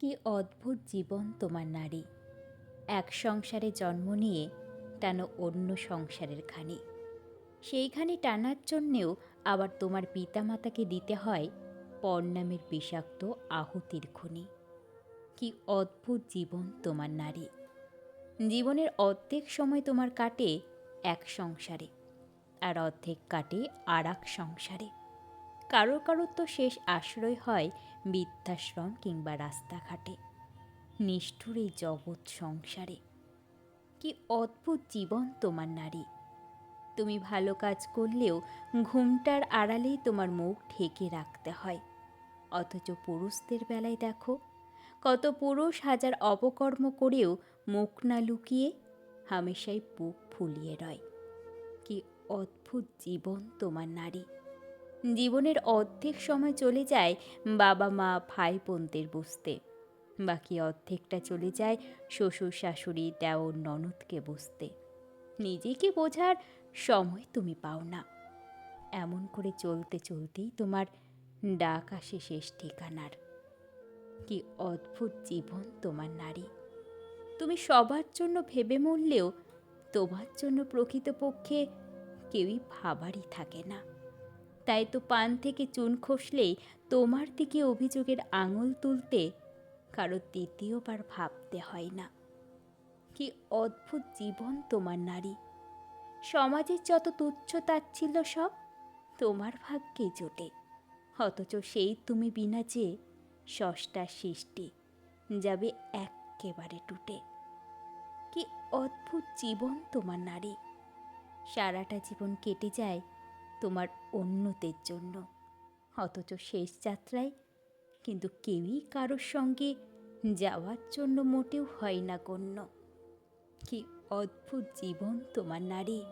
কি অদ্ভুত জীবন তোমার নারী। এক সংসারে জন্ম নিয়ে টানো অন্য সংসারের খানি। সেইখানে টানার জন্যেও আবার তোমার পিতামাতাকে দিতে হয় পর নামের বিষাক্ত আহুতির খনি। কি অদ্ভুত জীবন তোমার নারী। জীবনের অর্ধেক সময় তোমার কাটে এক সংসারে, আর অর্ধেক কাটে আর সংসারে। কারও কারোর তো শেষ আশ্রয় হয় বৃদ্ধাশ্রম কিংবা রাস্তাঘাটে। নিষ্ঠুর এই জগৎ সংসারে। কি অদ্ভুত জীবন তোমার নারী। তুমি ভালো কাজ করলেও ঘুমটার আড়ালেই তোমার মুখ ঢেকে রাখতে হয়। অথচ পুরুষদের বেলায় দেখো, কত পুরুষ হাজার অপকর্ম করেও মুখ না লুকিয়ে হামেশাই বুক ফুলিয়ে রয়। কি অদ্ভুত জীবন তোমার নারী। জীবনের অর্ধেক সময় চলে যায় বাবা মা ভাই বোনদের বুঝতে। বাকি অর্ধেকটা চলে যায় শ্বশুর, শাশুড়ি, দেওর, ননদকে বুঝতে। নিজেকে বোঝার সময় তুমি পাও না। এমন করে চলতে চলতেই তোমার ডাক আসে শেষ ঠিকানার। কি অদ্ভুত জীবন তোমার নারী। তুমি সবার জন্য ভেবে মরলেও তোমার জন্য প্রকৃতপক্ষে কেউই ভাবারই থাকে না। তাই তো পান থেকে চুন খসলেই তোমার দিকে অভিযোগের আঙুল তুলতে কারও দ্বিতীয়বার ভাবতে হয় না। কি অদ্ভুত জীবন তোমার নারী। সমাজের যত তুচ্ছ তাচ্ছিল্য সব তোমার ভাগ্যে জোটে। অথচ সেই তুমি বিনা যে ষষ্ঠার সৃষ্টি যাবে একেবারে টুটে। কি অদ্ভুত জীবন তোমার নারী। সারাটা জীবন কেটে যায় তোমার অন্যদের জন্য। অথচ শেষ যাত্রায় কিন্তু কেউই কারোর সঙ্গে যাওয়ার জন্য মোটেও হয় না গণ্য। কি অদ্ভুত জীবন তোমার নারী।